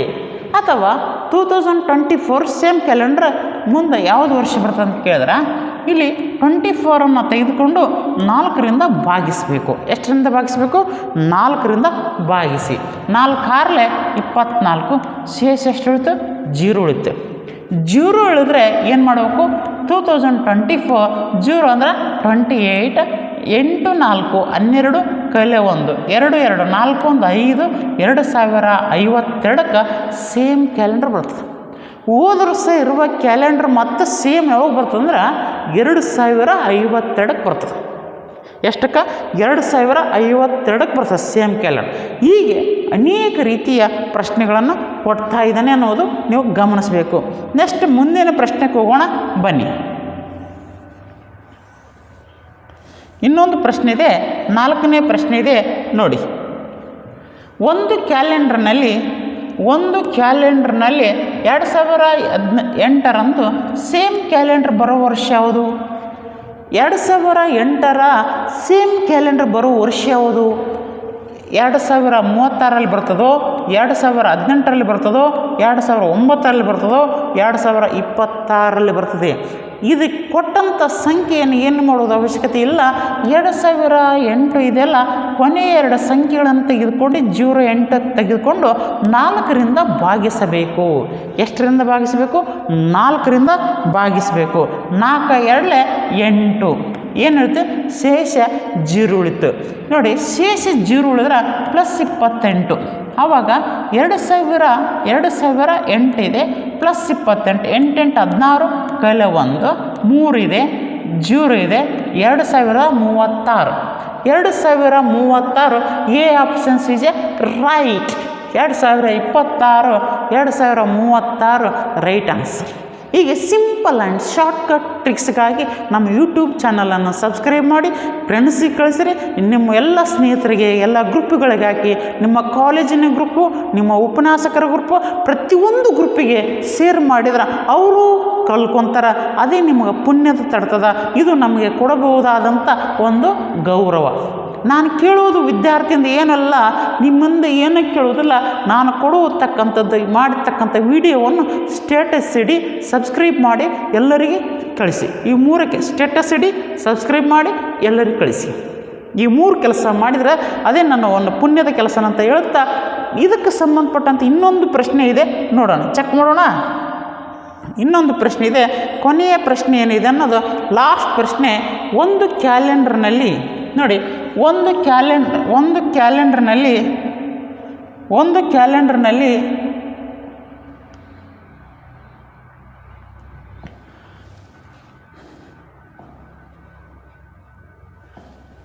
A: ಅಥವಾ two thousand twenty four same calendar ಮುಂದೆ ಯಾವುದು ವರ್ಷ ಬರ್ತದೆ ಅಂತ ಕೇಳಿದ್ರೆ, ಇಲ್ಲಿ ಟ್ವೆಂಟಿ ಫೋರನ್ನು ತೆಗೆದುಕೊಂಡು ನಾಲ್ಕರಿಂದ ಭಾಗಿಸಬೇಕು. ಎಷ್ಟರಿಂದ ಭಾಗಿಸಬೇಕು? ನಾಲ್ಕರಿಂದ ಭಾಗಿಸಿ. ನಾಲ್ಕಾರ್ಲೆ ಇಪ್ಪತ್ನಾಲ್ಕು, ಶೇಷ ಎಷ್ಟು ಉಳಿತು? ಜೀರೋ ಉಳಿತು. ಜೀರೋ ಉಳಿದ್ರೆ ಏನು ಮಾಡಬೇಕು? Two thousand twenty four zero ಅಂದ್ರೆ ಟ್ವೆಂಟಿ ಏಯ್ಟ್ ಎಂಟು, ನಾಲ್ಕು, ಹನ್ನೆರಡು ಕಲೆ ಒಂದು. ಎರಡು ಎರಡು, ನಾಲ್ಕು, ಒಂದು, ಐದು, ಎರಡು ಸಾವಿರ ಐವತ್ತೆರಡಕ್ಕೆ ಸೇಮ್ ಕ್ಯಾಲೆಂಡರ್ ಬರ್ತದೆ. ಹೋದ ಸಹ ಇರುವ ಕ್ಯಾಲೆಂಡರ್ ಮತ್ತೆ ಸೇಮ್ ಯಾವಾಗ ಬರ್ತದೆ ಅಂದ್ರೆ ಎರಡು ಸಾವಿರ ಐವತ್ತೆರಡಕ್ಕೆ ಬರ್ತದೆ. ಎಷ್ಟಕ್ಕೆ? ಎರಡು ಸಾವಿರ ಐವತ್ತೆರಡಕ್ಕೆ ಬರ್ತದೆ ಸೇಮ್ ಕ್ಯಾಲೆಂಡರ್ ಹೀಗೆ ಅನೇಕ ರೀತಿಯ ಪ್ರಶ್ನೆಗಳನ್ನು ಕೊಡ್ತಾ ಇದ್ದಾನೆ ಅನ್ನೋದು ನೀವು ಗಮನಿಸಬೇಕು. ನೆಕ್ಸ್ಟ್ ಮುಂದಿನ ಪ್ರಶ್ನೆಗೆ ಹೋಗೋಣ. ಬನ್ನಿ. ಇನ್ನೊಂದು ಪ್ರಶ್ನೆ ಇದೆ, ನಾಲ್ಕನೇ ಪ್ರಶ್ನೆ ಇದೆ, ನೋಡಿ. ಒಂದು ಕ್ಯಾಲೆಂಡರ್ನಲ್ಲಿ ಒಂದು ಕ್ಯಾಲೆಂಡರ್ನಲ್ಲಿ ಎರಡು ಸಾವಿರ ಹದಿನ, ಎಂಟರಂದು ಸೇಮ್ ಕ್ಯಾಲೆಂಡರ್ ಬರೋ ವರ್ಷ ಯಾವುದು? ಎರಡು ಸಾವಿರ ಎಂಟರ ಸೇಮ್ ಕ್ಯಾಲೆಂಡರ್ ಬರೋ ವರ್ಷ ಯಾವುದು? ಎರಡು ಸಾವಿರ ಮೂವತ್ತಾರಲ್ಲಿ ಬರ್ತದೋ, ಎರಡು ಸಾವಿರ ಹದಿನೆಂಟರಲ್ಲಿ ಬರ್ತದೋ, ಎರಡು ಸಾವಿರ ಒಂಬತ್ತರಲ್ಲಿ ಬರ್ತದೋ, ಎರಡು ಸಾವಿರ ಇಪ್ಪತ್ತಾರರಲ್ಲಿ ಬರ್ತದೆ. ಇದಕ್ಕೆ ಕೊಟ್ಟಂಥ ಸಂಖ್ಯೆಯನ್ನು ಏನು ಮಾಡೋದು ಅವಶ್ಯಕತೆ ಇಲ್ಲ. ಎರಡು ಸಾವಿರ ಎಂಟು ಇದೆಲ್ಲ ಕೊನೆಯ ಎರಡು ಸಂಖ್ಯೆಗಳನ್ನು ತೆಗೆದುಕೊಂಡು ಜೀರೋ ಎಂಟು ತೆಗೆದುಕೊಂಡು ನಾಲ್ಕರಿಂದ ಭಾಗಿಸಬೇಕು. ಎಷ್ಟರಿಂದ ಭಾಗಿಸಬೇಕು? ನಾಲ್ಕರಿಂದ ಭಾಗಿಸಬೇಕು. ನಾಲ್ಕು ಎರಡಲೆ ಎಂಟು. ಏನು ಹೇಳ್ತು ಶೇಷ ಜೀರುಳಿತು ನೋಡಿ, ಶೇಷ ಜೀರುಳಿದ್ರೆ ಪ್ಲಸ್ ಇಪ್ಪತ್ತೆಂಟು. ಆವಾಗ ಎರಡು ಸಾವಿರ ಎರಡು ಸಾವಿರ ಎಂಟಿದೆ ಪ್ಲಸ್ ಇಪ್ಪತ್ತೆಂಟು ಎಂಟೆಂಟು ಹದಿನಾರು ಕಲೆ ಒಂದು ಮೂರಿದೆ ಜೀರೋ ಇದೆ, ಎರಡು ಸಾವಿರ ಮೂವತ್ತಾರು. ಎರಡು ಸಾವಿರ ಮೂವತ್ತಾರು A options is a right ಎರಡು ಸಾವಿರ ಇಪ್ಪತ್ತಾರು, ಎರಡು ಸಾವಿರ ಮೂವತ್ತಾರು ರೈಟ್ ಆನ್ಸರ್ ಹೀಗೆ ಸಿಂಪಲ್ ಆ್ಯಂಡ್ ಶಾರ್ಟ್ಕಟ್ ಟ್ರಿಕ್ಸ್ಗಾಗಿ ನಮ್ಮ ಯೂಟ್ಯೂಬ್ ಚಾನಲನ್ನು ಸಬ್ಸ್ಕ್ರೈಬ್ ಮಾಡಿ ಫ್ರೆಂಡ್ಸಿಗೆ ಕಳಿಸ್ರಿ, ನಿಮ್ಮ ಎಲ್ಲ ಸ್ನೇಹಿತರಿಗೆ, ಎಲ್ಲ ಗ್ರೂಪ್ಗಳಿಗೆ ಹಾಕಿ, ನಿಮ್ಮ ಕಾಲೇಜಿನ ಗ್ರೂಪು ನಿಮ್ಮ ಉಪನ್ಯಾಸಕರ ಗ್ರೂಪು ಪ್ರತಿಯೊಂದು ಗ್ರೂಪಿಗೆ ಶೇರ್ ಮಾಡಿದ್ರೆ ಅವರು ಕಲ್ಕೊಂತಾರೆ, ಅದೇ ನಿಮಗೆ ಪುಣ್ಯದ ತಡ್ತದ. ಇದು ನಮಗೆ ಕೊಡಬಹುದಾದಂಥ ಒಂದು ಗೌರವ. ನಾನು ಕೇಳುವುದು ವಿದ್ಯಾರ್ಥಿಯಿಂದ ಏನಲ್ಲ ನಿಮ್ಮಿಂದ ಏನಕ್ಕೆ ಕೇಳುವುದಿಲ್ಲ, ನಾನು ಕೊಡುವತಕ್ಕಂಥದ್ದು, ಮಾಡಿರ್ತಕ್ಕಂಥ ವಿಡಿಯೋವನ್ನು ಸ್ಟೇಟಸ್ ಇಡಿ ಸಬ್ಸ್ಕ್ರೈಬ್ ಮಾಡಿ, ಎಲ್ಲರಿಗೆ ಕಳಿಸಿ. ಈ ಮೂರಕ್ಕೆ ಸ್ಟೇಟಸ್ ಇಡಿ ಸಬ್ಸ್ಕ್ರೈಬ್ ಮಾಡಿ, ಎಲ್ಲರಿಗೆ ಕಳಿಸಿ. ಈ ಮೂರು ಕೆಲಸ ಮಾಡಿದರೆ ಅದೇ ನನ್ನ ಒಂದು ಪುಣ್ಯದ ಕೆಲಸ ಅಂತ ಹೇಳುತ್ತಾ, ಇದಕ್ಕೆ ಸಂಬಂಧಪಟ್ಟಂಥ ಇನ್ನೊಂದು ಪ್ರಶ್ನೆ ಇದೆ, ನೋಡೋಣ ಚೆಕ್ ಮಾಡೋಣ. ಇನ್ನೊಂದು ಪ್ರಶ್ನೆ ಇದೆ, ಕೊನೆಯ ಪ್ರಶ್ನೆ ಏನಿದೆ ಅನ್ನೋದು ಲಾಸ್ಟ್ ಪ್ರಶ್ನೆ, ಒಂದು ಕ್ಯಾಲೆಂಡರ್ನಲ್ಲಿ ನೋಡಿ, ಒಂದು ಕ್ಯಾಲೆಂಡರ್ ಒಂದು ಕ್ಯಾಲೆಂಡರ್ನಲ್ಲಿ ಒಂದು ಕ್ಯಾಲೆಂಡರ್ನಲ್ಲಿ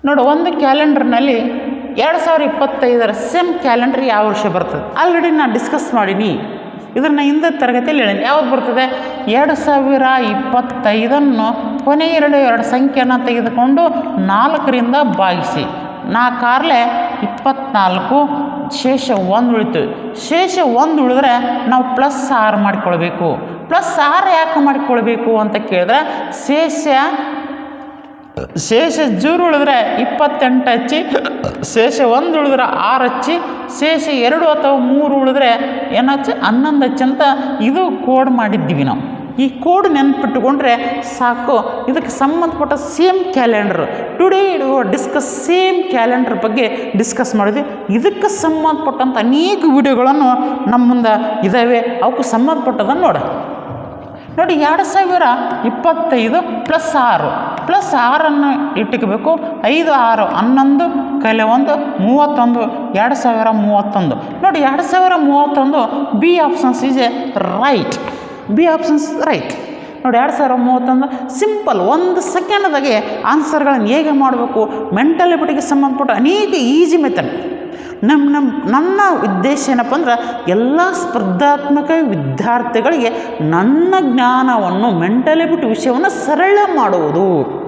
A: ನೋಡು, ಒಂದು ಕ್ಯಾಲೆಂಡರ್ನಲ್ಲಿ ಎರಡು ಸಾವಿರ ಇಪ್ಪತ್ತೈದರ ಸೇಮ್ ಕ್ಯಾಲೆಂಡರ್ ಯಾವ ವರ್ಷ ಬರ್ತದೆ? ಆಲ್ರೆಡಿ ನಾನು ಡಿಸ್ಕಸ್ ಮಾಡೀನಿ. ಇದನ್ನು ಹಿಂದೆ ತರಗತಿಯಲ್ಲಿ ಹೇಳೀನಿ ಯಾವ್ದು ಬರ್ತದೆ? ಎರಡು ಸಾವಿರ ಇಪ್ಪತ್ತೈದನ್ನು ಕೊನೆ ಎರಡು ಎರಡು ಸಂಖ್ಯೆಯನ್ನು ತೆಗೆದುಕೊಂಡು ನಾಲ್ಕರಿಂದ ಭಾಗಿಸಿ. ನಾಲ್ಕಾರ್ಲೆ ಇಪ್ಪತ್ನಾಲ್ಕು, ಶೇಷ ಒಂದು ಉಳಿತು. ಶೇಷ ಒಂದು ಉಳಿದ್ರೆ ನಾವು ಪ್ಲಸ್ ಆರು ಮಾಡಿಕೊಳ್ಬೇಕು. ಪ್ಲಸ್ ಆರು ಯಾಕೆ ಮಾಡಿಕೊಳ್ಬೇಕು ಅಂತ ಕೇಳಿದ್ರೆ, ಶೇಷ ಶೇಷ ಜೂರು ಉಳಿದ್ರೆ ಇಪ್ಪತ್ತೆಂಟು ಹಚ್ಚಿ ಶೇಷ ಒಂದು ಉಳಿದ್ರೆ ಆರು ಹಚ್ಚಿ ಶೇಷ ಎರಡು ಅಥವಾ ಮೂರು ಉಳಿದ್ರೆ ಏನು ಹನ್ನೊಂದು ಹಚ್ಚಿ ಅಂತ ಇದು ಕೋಡ್ ಮಾಡಿದ್ದೀವಿ ನಾವು. ಈ ಕೋಡ್ ನೆನ್ಪಿಟ್ಟುಕೊಂಡ್ರೆ ಸಾಕು. ಇದಕ್ಕೆ ಸಂಬಂಧಪಟ್ಟ same calendar. Today discuss same calendar ಬಗ್ಗೆ ಡಿಸ್ಕಸ್ ಮಾಡಿದ್ವಿ. ಇದಕ್ಕೆ ಸಂಬಂಧಪಟ್ಟಂಥ ಅನೇಕ ವಿಡಿಯೋಗಳನ್ನು ನಮ್ಮ ಮುಂದೆ ಇದ್ದಾವೆ ಅವಕ್ಕೂ ಸಂಬಂಧಪಟ್ಟದನ್ನು ನೋಡ ನೋಡಿ ಎರಡು ಸಾವಿರ ಇಪ್ಪತ್ತೈದು ಪ್ಲಸ್ ಆರು. ಪ್ಲಸ್ ಆರನ್ನು ಇಟ್ಟುಕೋಬೇಕು. ಐದು, ಆರು, ಹನ್ನೊಂದು ಕಲೆ ಒಂದು ಮೂವತ್ತೊಂದು, ಎರಡು ಸಾವಿರ ಮೂವತ್ತೊಂದು. ನೋಡಿ ಎರಡು ಸಾವಿರ ಮೂವತ್ತೊಂದು B options is a right. B options right. ನೋಡಿ ಎರಡು ಸಾವಿರ ಮೂವತ್ತೊಂದು ಸಿಂಪಲ್ ಒಂದು ಸೆಕೆಂಡ್ದಾಗೆ ಆನ್ಸರ್ಗಳನ್ನು ಹೇಗೆ ಮಾಡಬೇಕು? ಮೆಂಟಲಿಬಿಟಿಗೆ ಸಂಬಂಧಪಟ್ಟ ಅನೇಕ ಈಸಿ ಮೆಥಡ್. ನಮ್ಮ ನಮ್ಮ ನನ್ನ ಉದ್ದೇಶ ಏನಪ್ಪ ಅಂದ್ರೆ ಎಲ್ಲ ಸ್ಪರ್ಧಾತ್ಮಕ ವಿದ್ಯಾರ್ಥಿಗಳಿಗೆ ನನ್ನ ಜ್ಞಾನವನ್ನು ಮೆಂಟಲಿ ಬಿಟ್ಟು ವಿಷಯವನ್ನು ಸರಳ ಮಾಡುವುದು.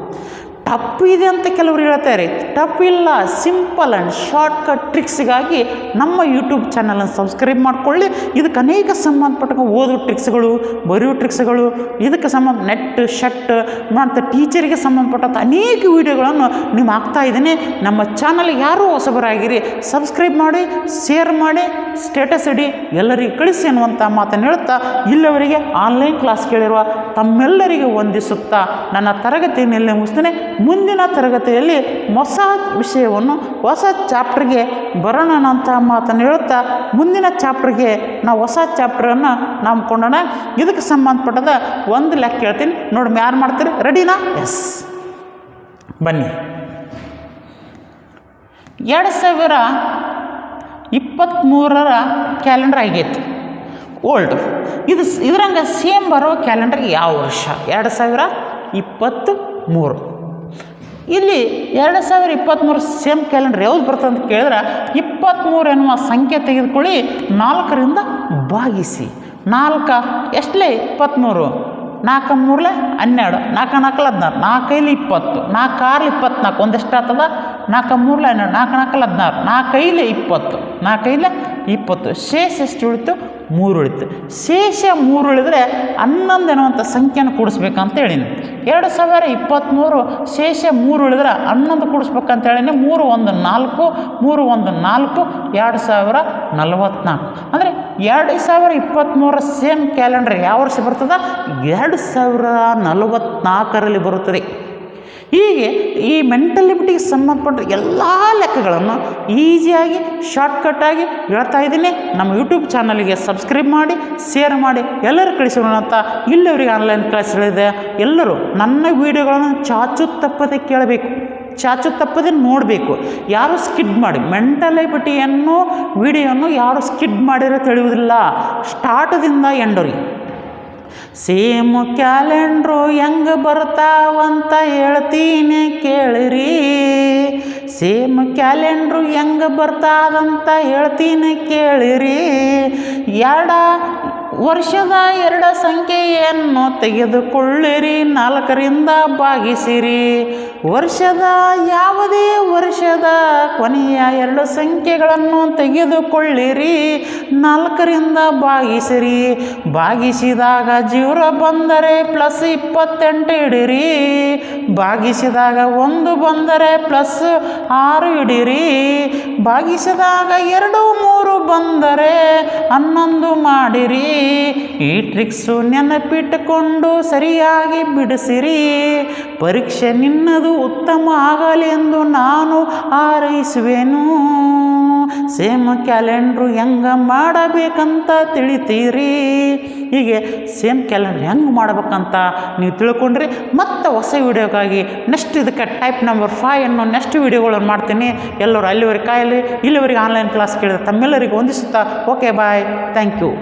A: ಟಫ್ ಇದೆ ಅಂತ ಕೆಲವರು ಹೇಳ್ತಾರೆ. ಟಫ್ ಇಲ್ಲ ಸಿಂಪಲ್ ಆ್ಯಂಡ್ ಶಾರ್ಟ್ಕಟ್ ಟ್ರಿಕ್ಸ್ಗಾಗಿ ನಮ್ಮ ಯೂಟ್ಯೂಬ್ ಚಾನಲನ್ನು ಸಬ್ಸ್ಕ್ರೈಬ್ ಮಾಡ್ಕೊಳ್ಳಿ. ಇದಕ್ಕೆ ಅನೇಕ ಸಂಬಂಧಪಟ್ಟ ಓದೋ ಟ್ರಿಕ್ಸ್ಗಳು ಬರೆಯೋ ಟ್ರಿಕ್ಸ್ಗಳು ಇದಕ್ಕೆ ಸಂಬಂಧ ನೆಟ್ ಶಟ್ ಮತ್ತು ಟೀಚರಿಗೆ ಸಂಬಂಧಪಟ್ಟಂಥ ಅನೇಕ ವೀಡಿಯೋಗಳನ್ನು ನೀವು ಹಾಕ್ತಾ ಇದ್ದೀನಿ. ನಮ್ಮ ಚಾನಲ್ ಯಾರೂ ಹೊಸಬರಾಗಿರಿ ಸಬ್ಸ್ಕ್ರೈಬ್ ಮಾಡಿ ಶೇರ್ ಮಾಡಿ ಸ್ಟೇಟಸ್ ಇಡಿ, ಎಲ್ಲರಿಗೆ ಕಳಿಸಿ ಅನ್ನುವಂಥ ಮಾತನ್ನು ಹೇಳ್ತಾ ಇಲ್ಲಿವರಿಗೆ ಆನ್ಲೈನ್ ಕ್ಲಾಸ್ ಕೇಳಿರುವ ತಮ್ಮೆಲ್ಲರಿಗೆ ವಂದಿಸುತ್ತಾ ನನ್ನ ತರಗತಿಯನ್ನೆಲ್ಲ ಮುಗಿಸ್ತೇನೆ. ಮುಂದಿನ ತರಗತಿಯಲ್ಲಿ ಹೊಸ ವಿಷಯವನ್ನು, ಹೊಸ ಚಾಪ್ಟ್ರಿಗೆ ಬರೋಣ ಅಂತ ಮಾತನ್ನು ಹೇಳುತ್ತಾ, ಮುಂದಿನ ಚಾಪ್ಟ್ರಿಗೆ ನಾವು ಹೊಸ ಚಾಪ್ಟ್ರನ್ನು ನಾವು ಕೊಂಡೋಣ. ಇದಕ್ಕೆ ಸಂಬಂಧಪಟ್ಟದ ಒಂದು ಲೆಕ್ಕ ಹೇಳ್ತೀನಿ. ನೋಡಿ, ಯಾರು ಮಾಡ್ತೀರಿ? ರೆಡಿನಾ? ಎಸ್ ಬನ್ನಿ. ಎರಡು ಸಾವಿರ ಇಪ್ಪತ್ತ್ಮೂರರ ಕ್ಯಾಲೆಂಡರ್ ಆಗೈತಿ. ಓಲ್ಡ್ ಇದು ಇದ್ರಂಗೆ ಸೇಮ್ ಬರೋ ಕ್ಯಾಲೆಂಡರ್ ಯಾವ ವರ್ಷ? ಎರಡು ಸಾವಿರ ಇಪ್ಪತ್ತು ಮೂರು ಇಲ್ಲಿ ಎರಡು ಸಾವಿರ ಇಪ್ಪತ್ತ್ಮೂರು ಸೇಮ್ ಕ್ಯಾಲೆಂಡರ್ ಯಾವ್ದು ಬರ್ತದೆ ಅಂತ ಕೇಳಿದ್ರೆ ಇಪ್ಪತ್ತ್ಮೂರು ಎನ್ನುವ ಸಂಖ್ಯೆ ತೆಗೆದುಕೊಳ್ಳಿ, ನಾಲ್ಕರಿಂದ ಭಾಗಿಸಿ. ನಾಲ್ಕು ಎಷ್ಟಲೇ? ಇಪ್ಪತ್ತ್ಮೂರು ನಾಲ್ಕು ಮೂರಲೆ ಹನ್ನೆರಡು. ನಾಲ್ಕು ನಾಲ್ಕಲ್ಲ ಹದಿನಾರು. ನಾಲ್ಕೈಲಿ ಇಪ್ಪತ್ತು. ನಾಲ್ಕು ಆರಲಿ ಇಪ್ಪತ್ನಾಲ್ಕು ಒಂದೆಷ್ಟು ಆಗ್ತದ? ನಾಲ್ಕು ಮೂರಲೆ ಹನ್ನೆರಡು. ನಾಲ್ಕು ನಾಲ್ಕಲ್ಲ ಹದಿನಾರು. ನಾಲ್ಕೈಲೆ ಇಪ್ಪತ್ತು. ನಾಲ್ಕೈಲೆ ಇಪ್ಪತ್ತು. ಶೇಷ ಎಷ್ಟು ಉಳಿತು? ಮೂರು ಉಳಿತು. ಶೇಷ ಮೂರು ಉಳಿದರೆ ಹನ್ನೊಂದು ಎನ್ನುವಂಥ ಸಂಖ್ಯೆಯನ್ನು ಕೂಡಿಸ್ಬೇಕಂತ ಹೇಳೀನಿ. ಎರಡು ಸಾವಿರ ಇಪ್ಪತ್ತ್ಮೂರು ಶೇಷ ಮೂರು ಉಳಿದ್ರೆ ಹನ್ನೊಂದು ಕೂಡಿಸ್ಬೇಕಂತ ಹೇಳೀನಿ. ಮೂರು ಒಂದು ನಾಲ್ಕು, ಮೂರು ಒಂದು ನಾಲ್ಕು, ಎರಡು ಸಾವಿರ ನಲವತ್ತ್ನಾಲ್ಕು. ಅಂದರೆ ಎರಡು ಸಾವಿರ ಇಪ್ಪತ್ತ್ಮೂರ ಸೇಮ್ ಕ್ಯಾಲೆಂಡರ್ ಯಾವ ವರ್ಷ ಬರ್ತದೆ? ಎರಡು ಸಾವಿರ ನಲವತ್ತ್ನಾಲ್ಕರಲ್ಲಿ ಬರುತ್ತದೆ. ಹೀಗೆ ಈ ಮೆಂಟಲಿಬಿಟಿಗೆ ಸಂಬಂಧಪಟ್ಟ ಎಲ್ಲ ಲೆಕ್ಕಗಳನ್ನು ಈಸಿಯಾಗಿ ಶಾರ್ಟ್ಕಟ್ಟಾಗಿ ಹೇಳ್ತಾ ಇದ್ದೀನಿ. ನಮ್ಮ ಯೂಟ್ಯೂಬ್ ಚಾನಲ್ಗೆ ಸಬ್ಸ್ಕ್ರೈಬ್ ಮಾಡಿ ಶೇರ್ ಮಾಡಿ, ಎಲ್ಲರೂ ಕಳಿಸೋಣ ಅಂತ ಇಲ್ಲಿವರಿಗೆ ಆನ್ಲೈನ್ ಕ್ಲಾಸ್ಗಳಿದೆ ಎಲ್ಲರೂ ನನ್ನ ವೀಡಿಯೋಗಳನ್ನು ಚಾಚು ತಪ್ಪದೆ ಕೇಳಬೇಕು. ಚಾಚು ತಪ್ಪದೆ ನೋಡಬೇಕು. ಯಾರು ಸ್ಕಿಡ್ ಮಾಡಿ ಮೆಂಟಲಿಬಿಟಿಯನ್ನು ವಿಡಿಯೋನು ಯಾರು ಸ್ಕಿಡ್ ಮಾಡಿರೋ ತಿಳಿಯುವುದಿಲ್ಲ. ಸ್ಟಾರ್ಟದಿಂದ ಎಂಡೋರಿ. ಸೇಮ್ ಕ್ಯಾಲೆಂಡ್ರು ಹೆಂಗೆ ಬರ್ತಾವಂತ ಹೇಳ್ತೀನಿ ಕೇಳಿರಿ. ಸೇಮ್ ಕ್ಯಾಲೆಂಡ್ರು ಹೆಂಗೆ ಬರ್ತಾದಂತ ಹೇಳ್ತೀನಿ ಕೇಳಿರಿ. ಎರಡ ವರ್ಷದ ಎರಡು ಸಂಖ್ಯೆಯನ್ನು ತೆಗೆದುಕೊಳ್ಳಿರಿ, ನಾಲ್ಕರಿಂದ ಭಾಗಿಸಿರಿ. ವರ್ಷದ ಯಾವುದೇ ವರ್ಷದ ಕೊನೆಯ ಎರಡು ಸಂಖ್ಯೆಗಳನ್ನು ತೆಗೆದುಕೊಳ್ಳಿರಿ, ನಾಲ್ಕರಿಂದ ಭಾಗಿಸಿರಿ. ಭಾಗಿಸಿದಾಗ ಜೀರೋ ಬಂದರೆ ಪ್ಲಸ್ ಇಪ್ಪತ್ತೆಂಟು ಇಡಿರಿ. ಭಾಗಿಸಿದಾಗ ಒಂದು ಬಂದರೆ ಪ್ಲಸ್ ಆರು ಇಡಿರಿ. ಭಾಗಿಸಿದಾಗ ಎರಡು ಮೂರು ಬಂದರೆ ಹನ್ನೊಂದು ಮಾಡಿರಿ. ಈ ಟ್ರಿಕ್ಸು ನೆನಪಿಟ್ಟುಕೊಂಡು ಸರಿಯಾಗಿ ಬಿಡಿಸಿರಿ. ಪರೀಕ್ಷೆ ನಿನ್ನದು ಉತ್ತಮ ಆಗಲಿ ಎಂದು ನಾನು ಹಾರೈಸುವೆನು. ಸೇಮ್ ಕ್ಯಾಲೆಂಡ್ರು ಹೆಂಗೆ ಮಾಡಬೇಕಂತ ತಿಳಿತೀರಿ? ಹೀಗೆ ಸೇಮ್ ಕ್ಯಾಲೆಂಡ್ರ್ ಹೆಂಗೆ ಮಾಡ್ಬೇಕಂತ ನೀವು ತಿಳ್ಕೊಂಡ್ರಿ. ಮತ್ತೆ ಹೊಸ ವೀಡಿಯೋಗಾಗಿ ನೆಕ್ಸ್ಟ್ ಇದಕ್ಕೆ ಟೈಪ್ ನಂಬರ್ ಫೈವ್ ಅನ್ನೋ ನೆಕ್ಸ್ಟ್ ವೀಡಿಯೋಗಳನ್ನು ಮಾಡ್ತೀನಿ. ಎಲ್ಲರೂ ಅಲ್ಲಿವರೆಗೆ ಕಾಯಲಿ, ಇಲ್ಲಿವರೆಗೆ ಆನ್ಲೈನ್ ಕ್ಲಾಸ್ ಕೇಳಿದ ತಮ್ಮೆಲ್ಲರಿಗೂ ಹೊಂದಿಸುತ್ತಾ ಓಕೆ ಬಾಯ್ ಥ್ಯಾಂಕ್ ಯು